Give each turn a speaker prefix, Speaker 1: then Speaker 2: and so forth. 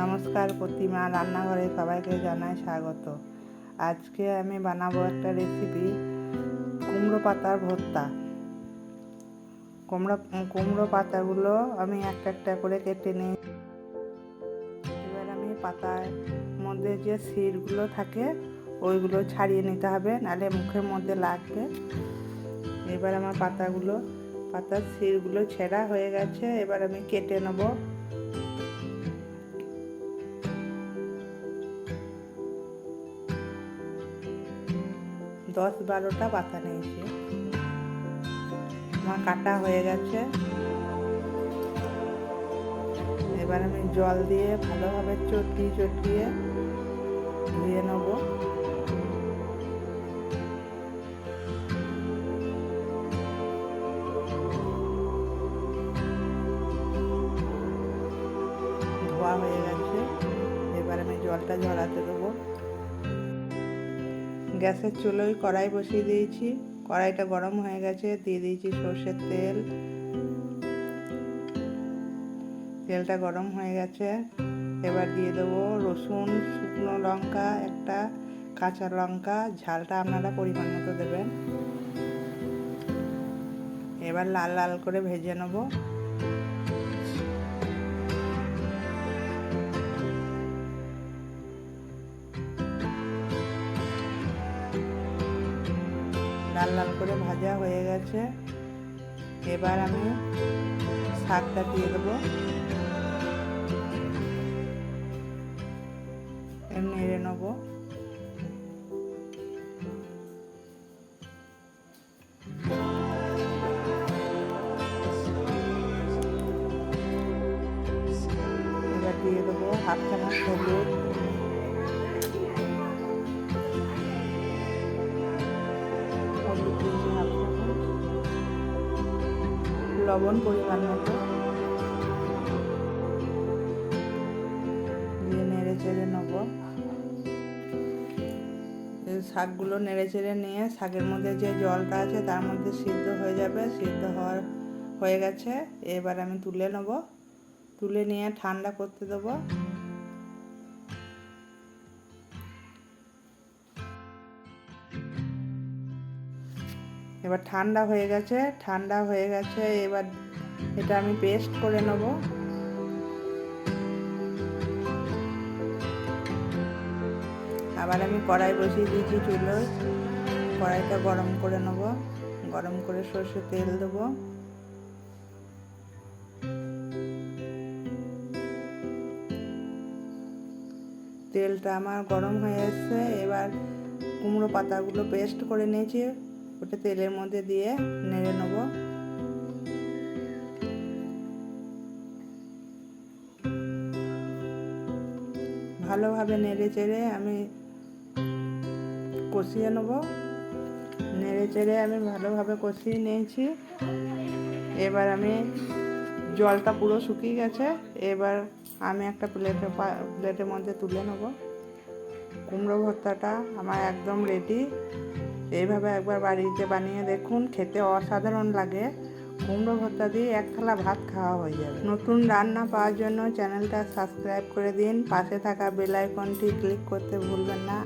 Speaker 1: নমস্কার প্রতিমা, রান্নাঘরে সবাইকে জানাই স্বাগত। আজকে আমি বানাবো একটা রেসিপি কুমড়ো পাতার ভর্তা। কুমড়ো কুমড়ো পাতাগুলো আমি একটা একটা করে কেটে নিই। এবার আমি পাতার মধ্যে যে শিরগুলো থাকে, ওইগুলো ছাড়িয়ে নিতে হবে, নাহলে মুখের মধ্যে লাগবে। এবার আমার পাতাগুলো, পাতার শিরগুলো ছেঁড়া হয়ে গেছে, এবার আমি কেটে নেব। দশ বারোটা পাতা নিয়েছি। আমার কাটা হয়ে গেছে। এবার আমি জল দিয়ে ভালোভাবে চটিয়ে চটিয়ে ধুয়ে নেব। ধোয়া হয়ে গেছে। এবার আমি জলটা ঝরাতে দেবো। গ্যাসের চুলোয় কড়াই বসিয়ে দিয়েছি। কড়াইটা গরম হয়ে গেছে, দিয়ে দিয়েছি সর্ষের তেল। তেলটা গরম হয়ে গেছে। এবার দিয়ে দেবো রসুন, শুকনো লঙ্কা, একটা কাঁচা লঙ্কা। ঝালটা আপনারা পরিমাণ মতো দেবেন। এবার লাল লাল করে ভেজে নেব। লাল লাল করে ভাজা হয়ে গেছে। এবার আমি শাকটা দিয়ে দেবো। নেড়ে নেব। এবার দিয়ে দেবো হাফ চামচ হলুদ। লবণ পরিমাণ মতো। দিয়ে নেড়ে চেড়ে নেব। শাকগুলো নেড়ে চেড়ে নিয়ে শাকের মধ্যে যে জলটা আছে তার মধ্যে সিদ্ধ হয়ে যাবে। সিদ্ধ হওয়ার হয়ে গেছে। এবার আমি তুলে নেব। তুলে নিয়ে ঠান্ডা করতে দেবো। এবার ঠান্ডা হয়ে গেছে, ঠান্ডা হয়ে গেছে, এবার এটা আমি পেস্ট করে নেব। আবার আমি কড়াই বসিয়ে দিয়েছি চুলো, কড়াইটা গরম করে নেব, গরম করে সর্ষে তেল দেবো। তেলটা আমার গরম হয়ে এসছে, এবার কুমড়ো পাতাগুলো পেস্ট করে নিয়েছি। ওটা তেলের মধ্যে দিয়ে নেড়ে নেব। ভালোভাবে নেড়ে চেড়ে আমি কষিয়ে নেব। নেড়ে চেড়ে আমি ভালোভাবে কষিয়ে নিয়েছি। এবার আমি জলটা পুরো শুকিয়ে গেছে, এবার আমি একটা প্লেটে প্লেটের মধ্যে তুলে নেব। কুমড়ো ভর্তাটা আমার একদম রেডি এইভাবে একবার বাড়িতে বানিয়ে দেখুন, খেতে অসাধারণ লাগে। কুমড়ো ভর্তা দিয়ে এক থালা ভাত খাওয়া হয়ে যাবে। নতুন রান্না পাওয়ার জন্য চ্যানেলটা সাবস্ক্রাইব করে দিন। পাশে থাকা বেল আইকনটি ক্লিক করতে ভুলবেন না।